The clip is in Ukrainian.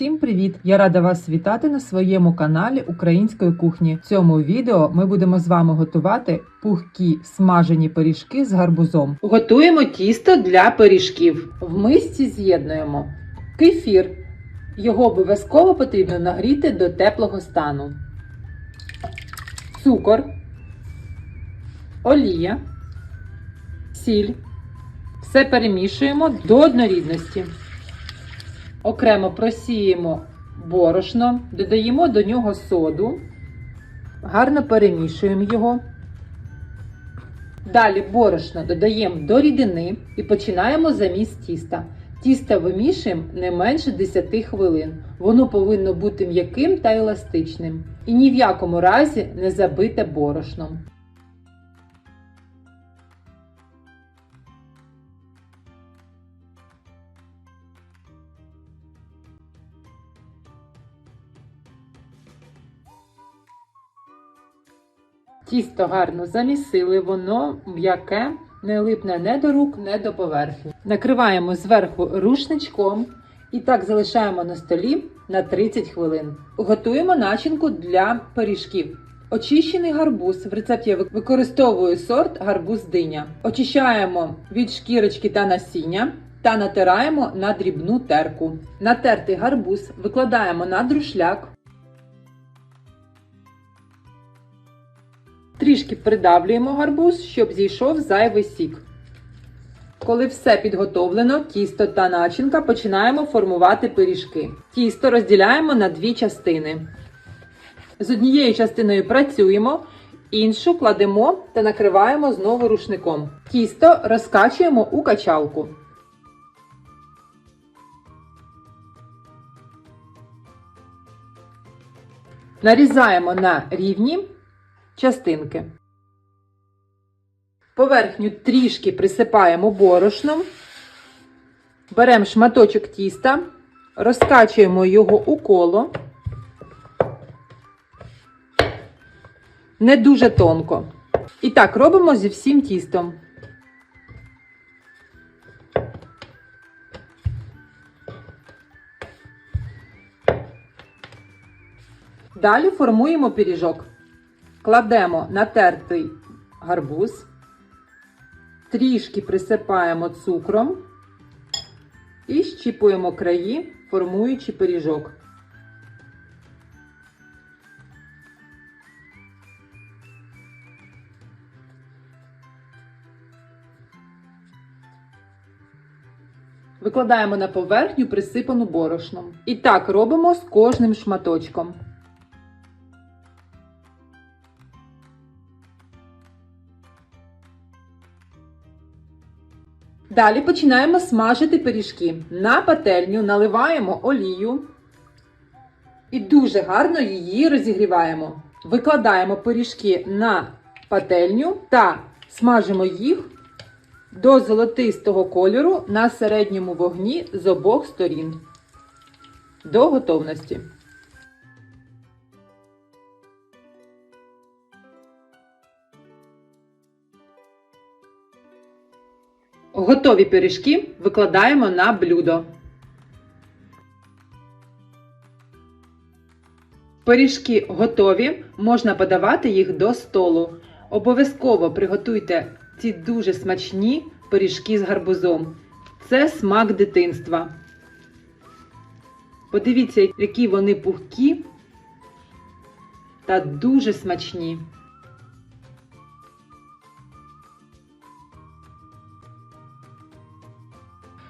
Всім привіт! Я рада вас вітати на своєму каналі української кухні. В цьому відео ми будемо з вами готувати пухкі смажені пиріжки з гарбузом. Готуємо тісто для пиріжків. В мисці з'єднуємо кефір. Його обов'язково потрібно нагріти до теплого стану. Цукор, олія, сіль. Все перемішуємо до однорідності. Окремо просіємо борошно, додаємо до нього соду, гарно перемішуємо його. Далі борошно додаємо до рідини і починаємо заміс тіста. Тісто вимішуємо не менше 10 хвилин. Воно повинно бути м'яким та еластичним. І ні в якому разі не забите борошном. Тісто гарно замісили, воно м'яке, не липне не до рук, не до поверхні. Накриваємо зверху рушничком і так залишаємо на столі на 30 хвилин. Готуємо начинку для пиріжків. Очищений гарбуз. В рецепті я використовую сорт гарбуз диня. Очищаємо від шкірочки та насіння та натираємо на дрібну терку. Натертий гарбуз викладаємо на друшляк. Трішки придавлюємо гарбуз, щоб зійшов зайвий сік. Коли все підготовлено, тісто та начинка починаємо формувати пиріжки. Тісто розділяємо на дві частини. З однією частиною працюємо, іншу кладемо та накриваємо знову рушником. Тісто розкачуємо у качалку. Нарізаємо на рівні частинки. Поверхню трішки присипаємо борошном, беремо шматочок тіста, розкачуємо його у коло, не дуже тонко. І так робимо зі всім тістом. Далі формуємо пиріжок. Кладемо натертий гарбуз, трішки присипаємо цукром і щіпуємо краї, формуючи пиріжок. Викладаємо на поверхню присипану борошном. І так робимо з кожним шматочком. Далі починаємо смажити пиріжки. На пательню наливаємо олію і дуже гарно її розігріваємо. Викладаємо пиріжки на пательню та смажимо їх до золотистого кольору на середньому вогні з обох сторін. До готовності. Готові пиріжки викладаємо на блюдо. Пиріжки готові, можна подавати їх до столу. Обов'язково приготуйте ці дуже смачні пиріжки з гарбузом. Це смак дитинства. Подивіться, які вони пухкі та дуже смачні.